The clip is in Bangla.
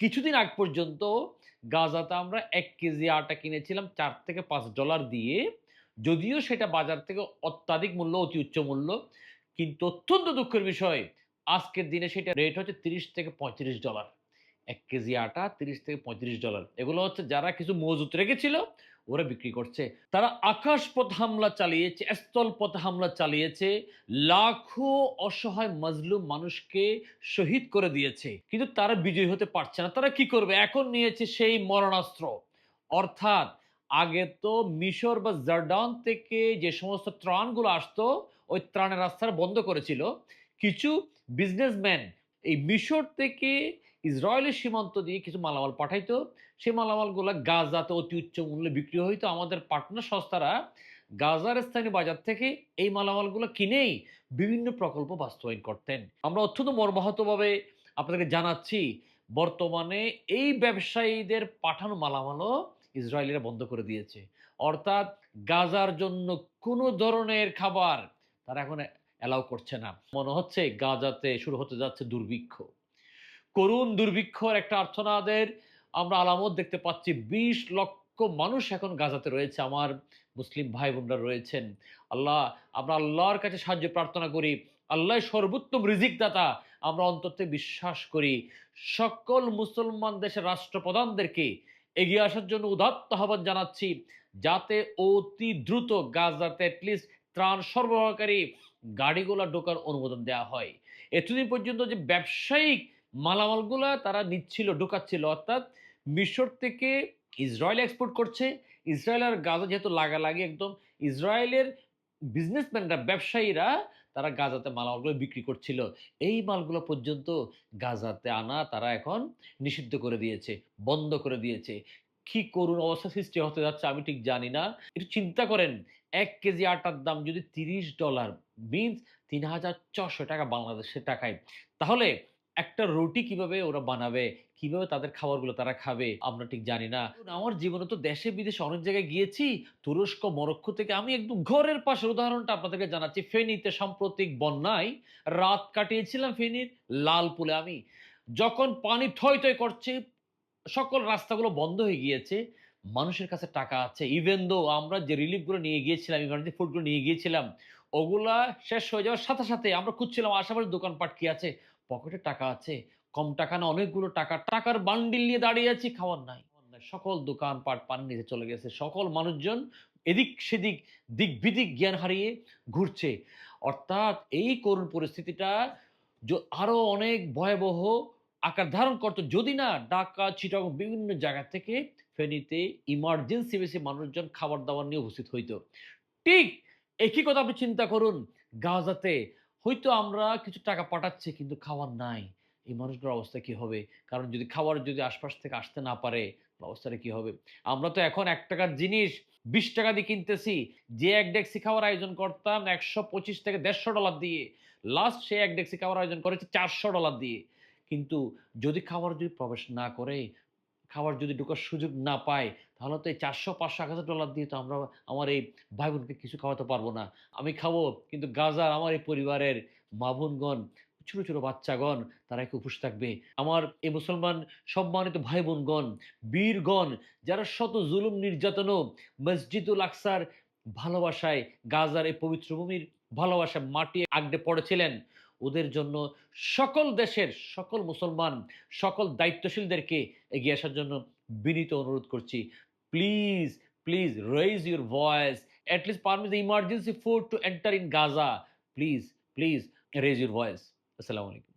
কিছুদিন আগ পর্যন্ত গাজাতে আমরা এক কেজি আটা কিনেছিলাম, চার থেকে পাঁচ ডলার দিয়ে। যদিও সেটা বাজার থেকে অত্যাধিক মূল্য, অতি উচ্চ মূল্য। কিন্তু অত্যন্ত দুঃখের বিষয়, আজকের দিনে সেটা রেট হচ্ছে তিরিশ থেকে পঁয়ত্রিশ ডলার এক কেজি আটা তিরিশ থেকে পঁয়ত্রিশ ডলার। এগুলো হচ্ছে যারা কিছু মজুত রেখেছিল, ওরা বিক্রি করছে। তারা আকাশপথ হামলা চালিয়েছে স্থলপথ হামলা চালিয়েছে, লাখো অসহায় মজলুম মানুষকে শহীদ করে দিয়েছে। কিন্তু তারা বিজয়ী হতে পারছে না। তারা কি করবে? এখন নিয়েছে সেই মরণাস্ত্র। অর্থাৎ আগে তো মিশর বা জার্ডান থেকে যে সমস্ত ত্রাণগুলো আসতো, ওই ত্রাণের রাস্তাটা বন্ধ করেছিল। কিছু বিজনেসম্যান এই মিশর থেকে ইসরায়েলের সীমান্ত দিয়ে কিছু মালামাল পাঠাইতো। সেই মালামালগুলো গাজাতে অতি উচ্চ মূল্যে বিক্রি হইতো। আমাদের পার্টনার সংস্থারা গাজার স্থানীয় বাজার থেকে এই মালামালগুলো কিনেই বিভিন্ন প্রকল্প বাস্তবায়ন করতেন। আমরা অত্যন্ত মর্মাহতভাবে আপনাদেরকে জানাচ্ছি, বর্তমানে এই ব্যবসায়ীদের পাঠানো মালামালও ইসরায়েলিরা বন্ধ করে দিয়েছে। অর্থাৎ গাজার জন্য কোনো ধরনের খাবার তারা এখন অ্যালাউ করছে না। মনে হচ্ছে গাজাতে শুরু হতে যাচ্ছে দুর্ভিক্ষ। করুণ দুর্ভিক্ষর একটা আর্থনাদের আমরা আলামত দেখতে পাচ্ছি। বিশ লক্ষ মানুষ এখন গাজাতে রয়েছে। আমার মুসলিম ভাই বোনরা রয়েছেন। আল্লাহ, আমরা আল্লাহর কাছে সাহায্য প্রার্থনা করি। আল্লাহ সর্বোত্তম রিজিক দাতা আমরা অন্তত বিশ্বাস করি। সকল মুসলমান দেশের রাষ্ট্রপ্রধানদেরকে এগিয়ে আসার জন্য উদাত্ত আহ্বান জানাচ্ছি যাতে অতি দ্রুত গাজাতে অ্যাটলিস্ট ত্রাণ সরবরাহকারী গাড়িগুলো ঢোকার অনুমোদন দেওয়া হয়। এতদিন পর্যন্ত যে ব্যবসায়িক মালামালগুলা তারা নিচ্ছিল, ঢুকাচ্ছিল। অর্থাৎ মিশর থেকে ইসরায়েল এক্সপোর্ট করছে। ইসরায়েল আর গাজা যেহেতু লাগালাগি একদম, ইসরায়েলের বিজনেসম্যানরা ব্যবসায়ীরা তারা গাজাতে মালামালগুলো বিক্রি করছিল। এই মালগুলো পর্যন্ত গাজাতে আনা তারা এখন নিষিদ্ধ করে দিয়েছে, বন্ধ করে দিয়েছে। কি করুণ অবস্থা সৃষ্টি হতে যাচ্ছে আমি ঠিক জানি না। একটু চিন্তা করেন, এক কেজি আটার দাম যদি তিরিশ ডলার মিনস তিন হাজার ছশো টাকা বাংলাদেশের টাকায়। তাহলে একটা রুটি কীভাবে ওরা বানাবে? কীভাবে তাদের খাবারগুলো তারা খাবে? আমরা ঠিক জানি না। আমার জীবনে তো দেশে, বিদেশে অনেক জায়গায় গিয়েছি। তুরস্ক, মরক্কো থেকে আমি একদম ঘরের পাশের উদাহরণটা আপনাদেরকে জানাচ্ছি। ফেনীতে সাম্প্রতিক বন্যায় রাত কাটিয়েছিলাম ফেনীর লালপুলে আমি। যখন পানি থই থই করছে, সকল রাস্তাগুলো বন্ধ হয়ে গিয়েছে। মানুষের কাছে টাকা আছে। ইভেন দো আমরা যে রিলিফগুলো নিয়ে গিয়েছিলাম ইমার্জেন্সি ফুডগুলো নিয়ে গিয়েছিলাম, ওগুলা শেষ হয়ে যাওয়ার সাথে সাথে আমরা খুঁজছিলাম আশেপাশে দোকানপাট কি আছে? পকেটে টাকা আছে, কম টাকা না অনেকগুলো টাকা, টাকার বান্ডিল নিয়ে দাঁড়িয়ে আছি, খাওয়ার নাই। সকল দোকানপাট পানি নিচে চলে গেছে, সকল মানুষজন এদিক সেদিক, দিক বিদিক জ্ঞান হারিয়ে ঘুরছে। অর্থাৎ এই করুণ পরিস্থিতিটা য- আরও অনেক ভয়াবহ আকার ধারণ করতো। যদি না ঢাকা, চিটাগং বিভিন্ন জায়গা থেকে ফেনীতে ইমার্জেন্সি বেশি মানুষজন খাবার দাবার নিয়ে উপস্থিত হইতো। ঠিক একই কথা আপনি চিন্তা করুন, গাজাতে হয়তো আমরা কিছু টাকা পাঠাচ্ছি, কিন্তু খাওয়ার নাই। এই মানুষগুলোর অবস্থা কি হবে? কারণ যদি খাবার যদি আশপাশ থেকে আসতে না পারে অবস্থাটা কি হবে? আমরা তো এখন এক টাকার জিনিস বিশ টাকা দিয়ে কিনতেছি। যে এক ডেক্সি খাওয়ার আয়োজন করতাম একশো পঁচিশ থেকে দেড়শো ডলার দিয়ে। লাস্ট সে এক ডেক্সি খাওয়ার আয়োজন করেছে চারশো ডলার দিয়ে। কিন্তু যদি খাবার যদি প্রবেশ না করে খাবার যদি ঢোকার সুযোগ না পায় তাহলে তো এই চারশো পাঁচশো এক হাজার ডলার দিয়ে তো আমরা আমার এই ভাই বোনকে কিছু খাওয়াতে পারব না। আমি খাব, কিন্তু গাজার আমার এই পরিবারের মা বোনগণ ছোট ছোট বাচ্চাগণ, তারা একটু উপোস থাকবে। আমার এই মুসলমান সম্মানিত ভাই বোনগণ বীরগণ, যারা শত জুলুম নির্যাতনও মসজিদুল আকসার ভালোবাসায় গাজার এই পবিত্র ভূমির ভালোবাসায় মাটি আগড়ে পড়েছিলেন, ওদের জন্য সকল দেশের সকল মুসলমান, সকল দায়িত্বশীলদেরকে এগিয়ে আসার জন্য বিনীত অনুরোধ করছি। Please please raise your voice at least permit the emergency food to enter in Gaza please please raise your voice আসসালামু আলাইকুম